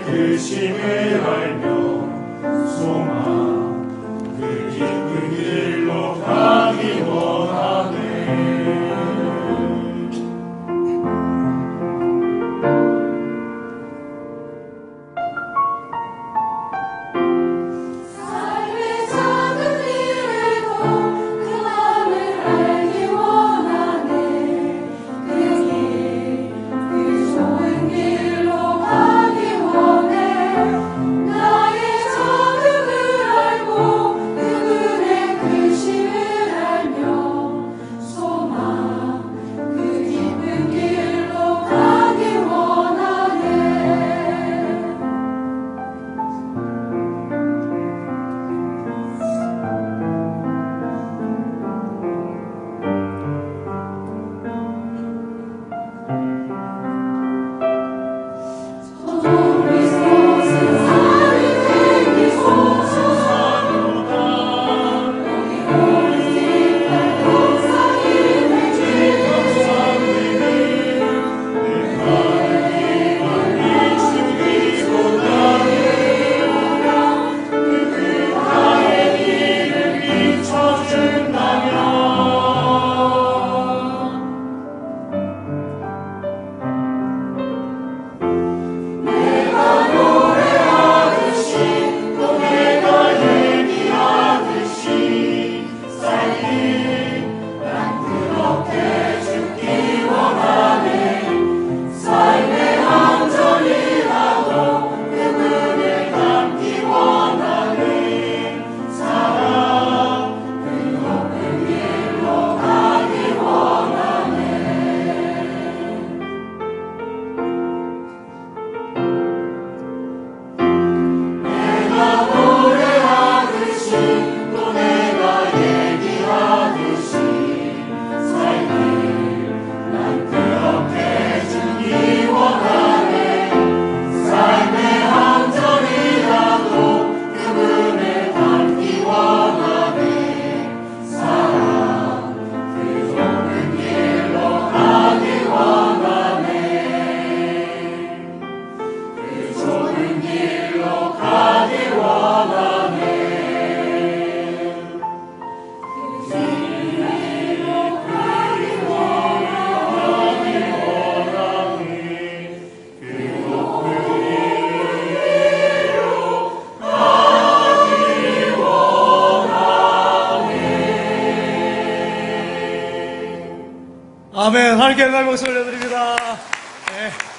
그 심을 알며 소망 그 기쁨 아멘. 하나님께 영광 박수 올려드립니다. 네.